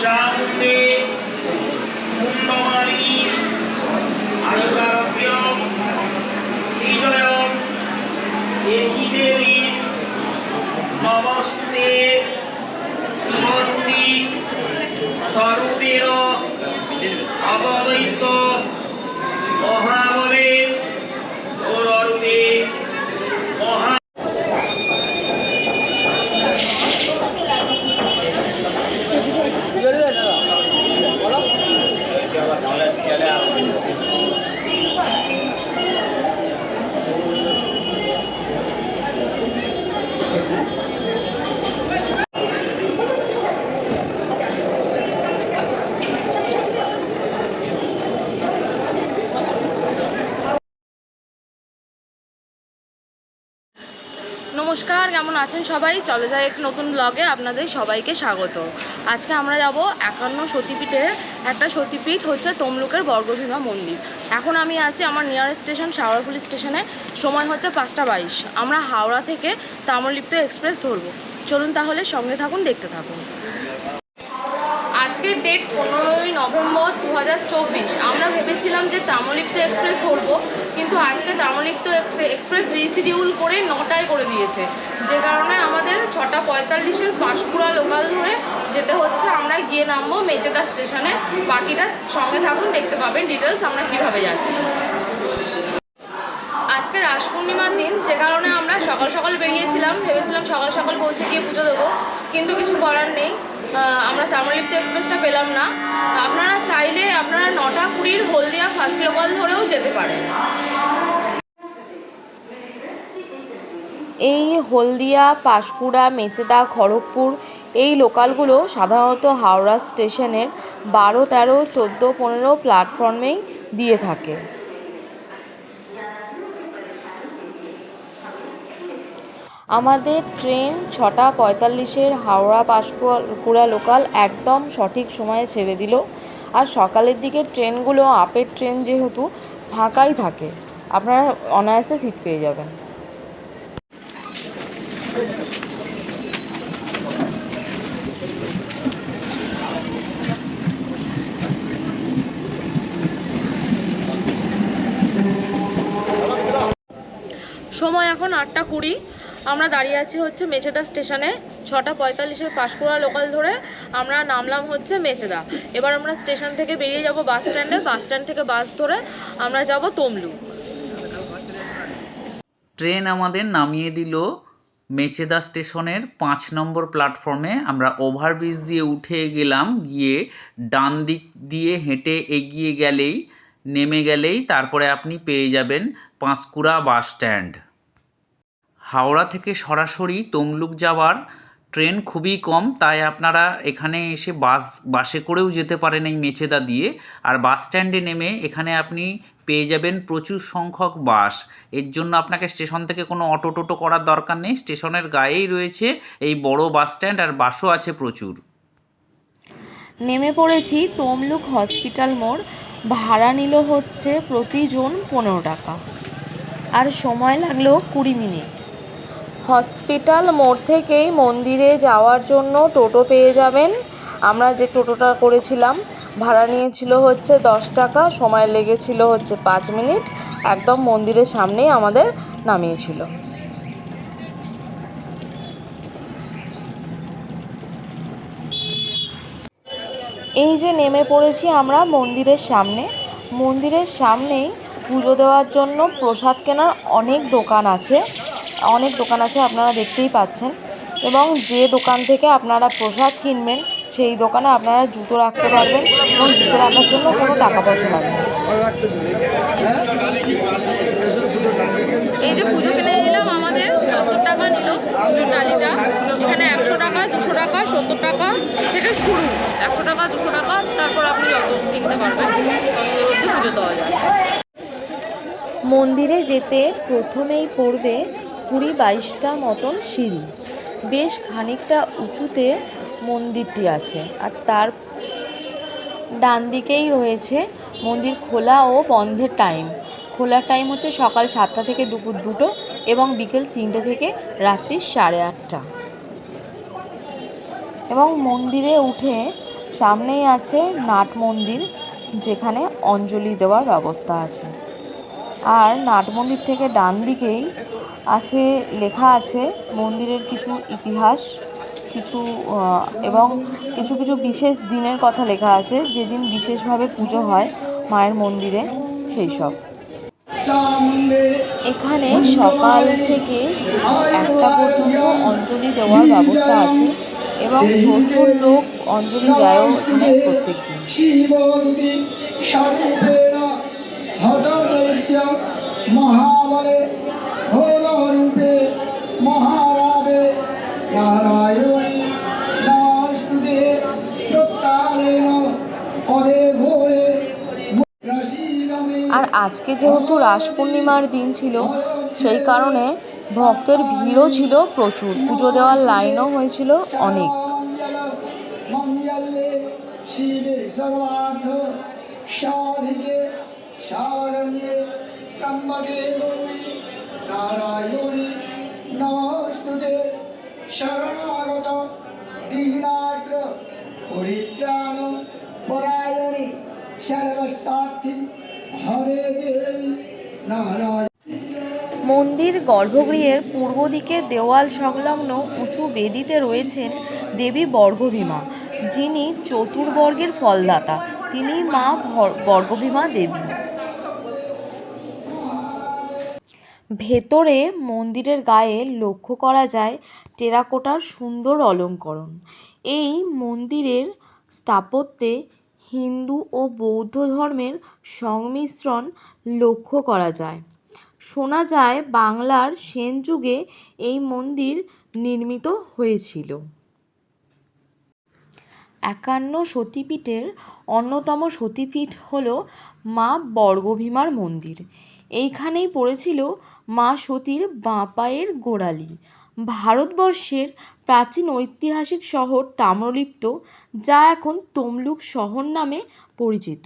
চামুণ্ডে কুম্ভমালী আয়ুরারোগ্য বিজয়ম দেহি দেবী নমস্তে শ্রীমন্দি স্বরূপের অবদৈত নমস্কার, কেমন আছেন সবাই? চলে যায় এক নতুন ব্লগে আপনাদের সবাইকে স্বাগত। আজকে আমরা যাব একান্ন সতীপীঠে। একটা সতীপীঠ হচ্ছে তমলুকের বর্গভীমা মন্দির। এখন আমি আছি আমার নিয়ারেস্ট স্টেশন শাওড়াফুলি স্টেশনে সময় হচ্ছে পাঁচটা বাইশ। আমরা হাওড়া থেকে তাম্রলিপ্ত এক্সপ্রেস ধরব। চলুন তাহলে সঙ্গে থাকুন, দেখতে থাকুন। আজকের ডেট পনেরোই নভেম্বর দু হাজার চব্বিশ। আমরা ভেবেছিলাম যে তাম্রলিপ্ত এক্সপ্রেস ধরবো। কিন্তু আজকে তাম্রলিপ্ত এক্স- এক্সপ্রেস রিশিডিউল করে নটায় করে দিয়েছে। যে কারণে আমাদের ছটা পঁয়তাল্লিশের পাঁশকুড়া লোকাল ধরে যেতে হচ্ছে। আমরা গিয়ে নামবো মেচেদা স্টেশনে। বাকিটা সঙ্গে থাকুন, দেখতে পাবেন ডিটেলস আমরা কীভাবে যাচ্ছি। আজকে রাস পূর্ণিমার দিন, যে কারণে আমরা সকাল সকাল বেরিয়েছিলাম। ভেবেছিলাম সকাল সকাল পৌঁছে গিয়ে পুজো দেবো। কিন্তু কিছু করার নেই। আমরা তাম্রলিপ্ত এক্সপ্রেসটা পেলাম না। আপনারা চাইলে আপনারা নটা কুড়ির হলদিয়া ফার্স্ট লোকাল ধরেও যেতে পারেন। এই হলদিয়া, পাঁশকুড়া, মেচেদা, খড়গপুর এই লোকালগুলো সাধারণত হাওড়া স্টেশনের বারো, তেরো, চোদ্দ, পনেরো প্ল্যাটফর্মেই দিয়ে থাকে। আমাদের ট্রেন ছটা পঁয়তাল্লিশের হাওড়া পাঁশকুড়া লোকাল একদম সঠিক সময়ে ছেড়ে দিল। আর সকালের দিকে ট্রেনগুলো, আপের ট্রেন যেহেতু, ফাঁকাই থাকে। আপনারা অনায়াসে সিট পেয়ে যাবেন। সময় এখন আটটা কুড়ি। আমরা দাঁড়িয়ে আছি হচ্ছে মেচেদা স্টেশনে, ছটা পঁয়তাল্লিশের পাঁশকুড়া লোকাল ধরে আমরা নামলাম হচ্ছে মেচেদা। এবার আমরা স্টেশন থেকে বেরিয়ে যাব বাস স্ট্যান্ডে, বাস স্ট্যান্ড থেকে বাস ধরে আমরা যাব তমলুক। ট্রেন আমাদের নামিয়ে দিল মেচেদা স্টেশনের পাঁচ নম্বর প্ল্যাটফর্মে আমরা ওভারব্রিজ দিয়ে উঠে গেলাম, গিয়ে ডান দিক দিয়ে হেঁটে এগিয়ে গেলেই, নেমে গেলেই তারপরে আপনি পেয়ে যাবেন পাঁশকুড়া বাস স্ট্যান্ড। হাওড়া থেকে সরাসরি তমলুক যাওয়ার ট্রেন খুবই কম, তাই আপনারা এখানে এসে বাস, বাসে করেও যেতে পারেন এই মেচেদা দিয়ে। আর বাস স্ট্যান্ডে নেমে এখানে আপনি পেয়ে যাবেন প্রচুর সংখ্যক বাস। এর জন্য আপনাকে স্টেশন থেকে কোনো অটো টোটো করার দরকার নেই, স্টেশনের গায়েই রয়েছে এই বড় বাস স্ট্যান্ড আর বাসও আছে প্রচুর। নেমে পড়েছি তমলুক হসপিটাল মোড়। ভাড়া নিল হচ্ছে প্রতিজন পনেরো টাকা। আর সময় লাগল কুড়ি মিনিট। হসপিটাল মোড় থেকেই মন্দিরে যাওয়ার জন্য টোটো পেয়ে যাবেন। আমরা যে টোটোটা করেছিলাম, ভাড়া নিয়েছিল হচ্ছে দশ টাকা, সময় লেগেছিল হচ্ছে পাঁচ মিনিট। একদম মন্দিরের সামনেই আমাদের নামিয়েছিল। এই যে নেমে পড়েছি আমরা মন্দিরের সামনে। মন্দিরের সামনেই পুজো দেওয়ার জন্য প্রসাদ কেনার অনেক দোকান আছে। অনেক দোকান আছে আপনারা দেখতেই পাচ্ছেন। এবং যে দোকান থেকে আপনারা প্রসাদ কিনবেন সেই দোকানে আপনারা জুতো রাখতে পারবেন এবং জুতো রাখার জন্য কোনো টাকা পয়সা লাগবে এই যে পুজো কিনে নিলাম আমাদের সত্তর টাকা নিল পুজোর ডালিটা এখানে একশো টাকা দুশো টাকা সত্তর টাকা থেকে শুরু। একশো টাকা দুশো টাকা তারপর আপনি যত কিনতে পারবেন তত পুজো দেওয়া যায় মন্দিরে যেতে প্রথমেই পড়বে কুড়ি বাইশটা মতন সিঁড়ি। বেশ খানিকটা উঁচুতে মন্দিরটি আছে আর তার ডান দিকেই রয়েছে মন্দির খোলা ও বন্ধের টাইম খোলার টাইম হচ্ছে সকাল সাতটা থেকে দুপুর দুটো এবং বিকেল তিনটে থেকে রাত্রি সাড়ে আটটা। এবং মন্দিরে উঠে সামনেই আছে নাট মন্দির, যেখানে অঞ্জলি দেওয়ার ব্যবস্থা আছে। আর নাট মন্দির থেকে ডান দিকেই আছে, লেখা আছে, মন্দিরের কিছু ইতিহাস, কিছু এবং কিছু কিছু বিশেষ দিনের কথা লেখা আছে, যেদিন বিশেষভাবে পুজো হয় মায়ের মন্দিরে, সেই সব। এখানে সকাল থেকে একটা পর্যন্ত অঞ্জলি দেওয়ার ব্যবস্থা আছে এবং প্রচুর লোক অঞ্জলি দেয়ও এখানে প্রত্যেক দিন। মহাবলে মহারাবে নারায়ণী নমস্তুতে প্রত্যালেন পদে ঘোরে আর আজকে যেহেতু রাস পূর্ণিমার দিন ছিল সেই কারণে ভক্তের ভিড়ও ছিল প্রচুর। পুজো দেওয়ার লাইনও হয়েছিল অনেক। শিবে সর্বার্থ সাধিকে শরণাগত দীনার্দ্র পরিত্রাণ পরায়ণী সর্বস্তার্থী হরে দেবী নারায়ণ মন্দির গর্ভগৃহের পূর্ব দিকে দেওয়াল সংলগ্ন উঁচু বেদিতে রয়েছেন দেবী বর্গভীমা, যিনি চতুর্বর্গের ফলদাতা। তিনি মা বর্গভীমা দেবী। ভেতরে মন্দিরের গায়ে লক্ষ্য করা যায় টেরাকোটার সুন্দর অলঙ্করণ। এই মন্দিরের স্থাপত্যে হিন্দু ও বৌদ্ধ ধর্মের সংমিশ্রণ লক্ষ্য করা যায়। শোনা যায় বাংলার সেন যুগে এই মন্দির নির্মিত হয়েছিল। একান্ন সতীপীঠের অন্যতম সতীপীঠ হল মা বর্গভীমার মন্দির। এইখানেই পড়েছিল মা সতীর বাঁ পায়ের গোড়ালি। ভারতবর্ষের প্রাচীন ঐতিহাসিক শহর তাম্রলিপ্ত, যা এখন তমলুক শহর নামে পরিচিত।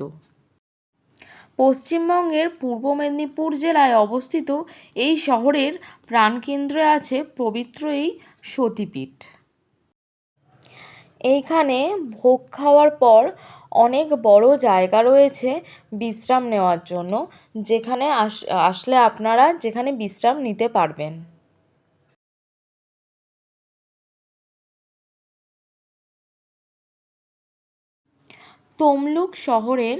পশ্চিমবঙ্গের পূর্ব মেদিনীপুর জেলায় অবস্থিত এই শহরের প্রাণকেন্দ্রে আছে পবিত্র এই সতীপীঠ। এইখানে ভোগ খাওয়ার পর অনেক বড় জায়গা রয়েছে বিশ্রাম নেওয়ার জন্য, যেখানে আস, আসলে আপনারা যেখানে বিশ্রাম নিতে পারবেন। তমলুক শহরের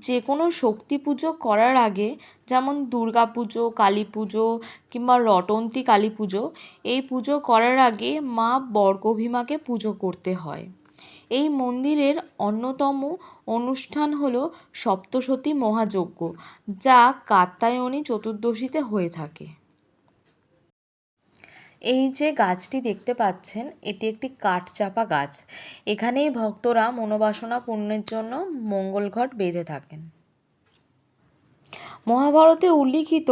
যে কোনো শক্তি পুজো করার আগে, যেমন দুর্গা পুজো, কালী পুজো কিংবা রটন্তী কালী পুজো, এই পুজো করার আগে মা বর্গভীমাকে পুজো করতে হয়। এই মন্দিরের অন্যতম অনুষ্ঠান হল সপ্তসতী মহাযজ্ঞ, যা কাত্যায়নী চতুর্দশীতে হয়ে থাকে। এই যে গাছটি দেখতে পাচ্ছেন, এটি একটি কাঠচাপা গাছ। এখানেই ভক্তরা মনোবাসনা পূর্ণের জন্য মঙ্গল ঘট বেঁধে থাকেন। মহাভারতে উল্লিখিত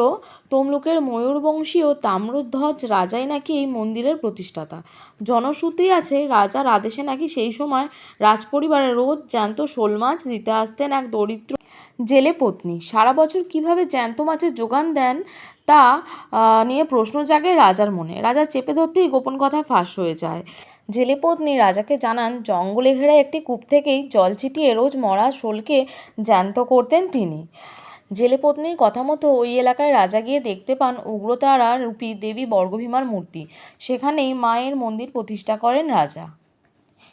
তমলুকের ময়ূরবংশী ও তাম্রধ্বজ রাজাই নাকি এই মন্দিরের প্রতিষ্ঠাতা। জনশ্রুতি আছে, রাজার আদেশে নাকি সেই সময় রাজপরিবারে রোজ জ্যান্ত শোল মাছ দিতে আসতেন এক দরিদ্র জেলে পত্নী। সারা বছর কীভাবে জ্যান্ত মাছের যোগান দেন তা নিয়ে প্রশ্ন জাগে রাজার মনে। রাজা চেপে ধরতেই গোপন কথা ফাঁস হয়ে যায়। জেলে পত্নী রাজাকে জানান, জঙ্গলে ঘেরা একটি কূপ থেকেই জল ছিটিয়ে রোজ মরা শোলকে জ্যান্ত করতেন তিনি। জেলে পত্নীর কথা মতো ওই এলাকায় রাজা গিয়ে দেখতে পান উগ্রতারা রূপী দেবী বর্গভীমার মূর্তি। সেখানেই মায়ের মন্দির প্রতিষ্ঠা করেন রাজা।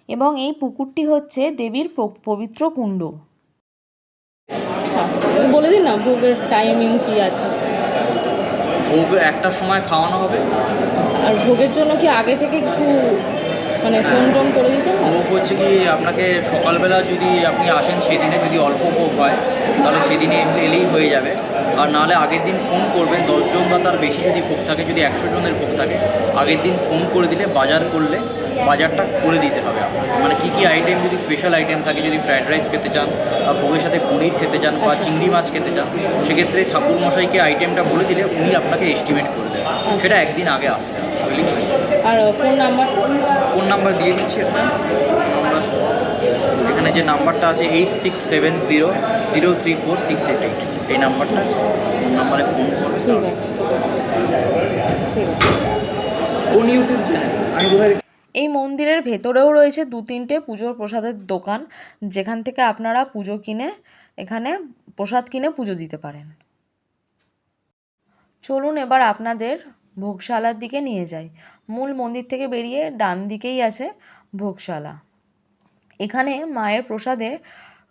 এবং এই পুকুরটি হচ্ছে দেবীর পবিত্র কুণ্ড। বলে দিন না ভোগের টাইমিং কি আছে? ভোগ একটা সময় খাওয়ানো হবে। আর ভোগের জন্য কি আগে থেকে কিছু মানে ফোন টোন করে দিতে ভোগ হচ্ছে কি আপনাকে সকালবেলা যদি আপনি আসেন সেদিনে যদি অল্প ভোগ হয় তাহলে সেদিনে এলেই হয়ে যাবে। আর নাহলে আগের দিন ফোন করবেন দশজন বা তার বেশি যদি ভোগ থাকে যদি একশো জনের ভোগ থাকে আগের দিন ফোন করে দিলে বাজার করলে বাজারটা করে দিতে হবে আপনার মানে কী কী আইটেম যদি স্পেশাল আইটেম থাকে যদি ফ্রায়েড রাইস খেতে চান বা ভোগের সাথে পনির খেতে চান বা চিংড়ি মাছ খেতে চান সেক্ষেত্রে ঠাকুর মশাইকে আইটেমটা বলে দিলে উনি আপনাকে এস্টিমেট করে দেবেন সেটা একদিন আগে আসতে হবে? আর ফোন নাম্বারটা ফোন নাম্বার দিয়ে দিচ্ছি একটা এখানে যে নাম্বারটা আছে eight six seven zero zero three four six eight eight এই নাম্বারটা ফোন নাম্বারে ফোন করবে ঠিক আছে। কোন ইউটিউব চ্যানেল আমি কোথায় এই মন্দিরের ভেতরেও রয়েছে দু তিনটে পুজোর প্রসাদের দোকান, যেখান থেকে আপনারা পুজো কিনে, এখানে প্রসাদ কিনে পুজো দিতে পারেন। চলুন এবার আপনাদের ভোগশালার দিকে নিয়ে যাই। মূল মন্দির থেকে বেরিয়ে ডান দিকেই আছে ভোগশালা। এখানে মায়ের প্রসাদে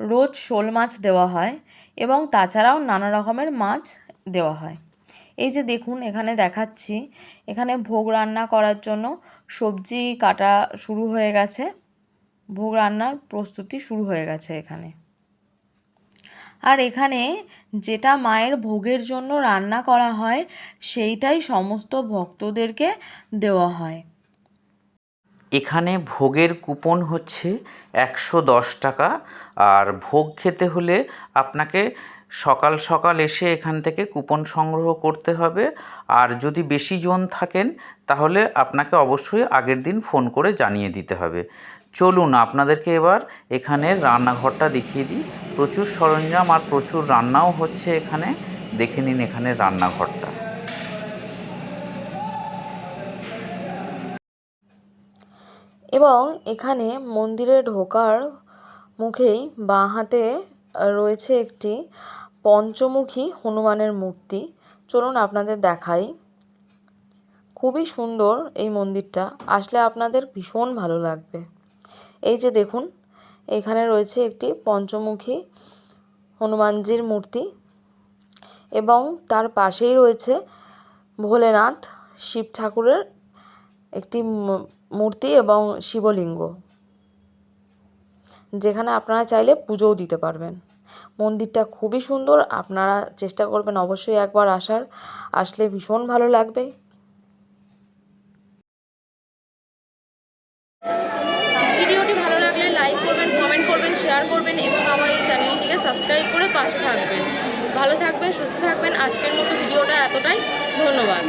রোজ শোল মাছ দেওয়া হয় এবং তাছাড়াও নানা রকমের মাছ দেওয়া হয়। এই যে দেখুন, এখানে দেখাচ্ছি। এখানে ভোগ রান্না করার জন্য সবজি কাটা শুরু হয়ে গেছে। ভোগ রান্নার প্রস্তুতি শুরু হয়ে গেছে এখানে। আর এখানে যেটা মায়ের ভোগের জন্য রান্না করা হয়, সেইটাই সমস্ত ভক্তদেরকে দেওয়া হয়। এখানে ভোগের কুপন হচ্ছে একশো দশ টাকা। আর ভোগ খেতে হলে আপনাকে সকাল সকাল এসে এখান থেকে কুপন সংগ্রহ করতে হবে। আর যদি বেশি জন থাকেন, তাহলে আপনাকে অবশ্যই আগের দিন ফোন করে জানিয়ে দিতে হবে। চলুন, আপনাদেরকে এবার এখানে রান্নাঘরটা দেখিয়ে দিই। প্রচুর সরঞ্জাম আর প্রচুর রান্নাও হচ্ছে এখানে। দেখে নিন এখানে রান্নাঘরটা। এবং এখানে মন্দিরে ঢোকার মুখেই বাঁ হাতে রয়েছে একটি পঞ্চমুখী হনুমানের মূর্তি। চলুন আপনাদের দেখাই। খুবই সুন্দর এই মন্দিরটা। আসলে আপনাদের ভীষণ ভালো লাগবে। এই যে দেখুন, এখানে রয়েছে একটি পঞ্চমুখী হনুমানজির মূর্তি এবং তার পাশেই রয়েছে ভোলেনাথ শিব ঠাকুরের একটি মূর্তি এবং শিবলিঙ্গ। যেখানে আপনারা চাইলে পুজোও দিতে পারবেন। মন্দিরটা খুবই সুন্দর, আপনারা চেষ্টা করবেন অবশ্যই একবার আসার। আসলে ভীষণ ভালো লাগবে। ভিডিওটি ভালো লাগলে লাইক করবেন, কমেন্ট করবেন, শেয়ার করবেন এবং আমার এই চ্যানেলটিকে সাবস্ক্রাইব করে পাশে থাকবেন। ভালো থাকবেন, সুস্থ থাকবেন। আজকের মতো ভিডিওটা এতটাই। ধন্যবাদ।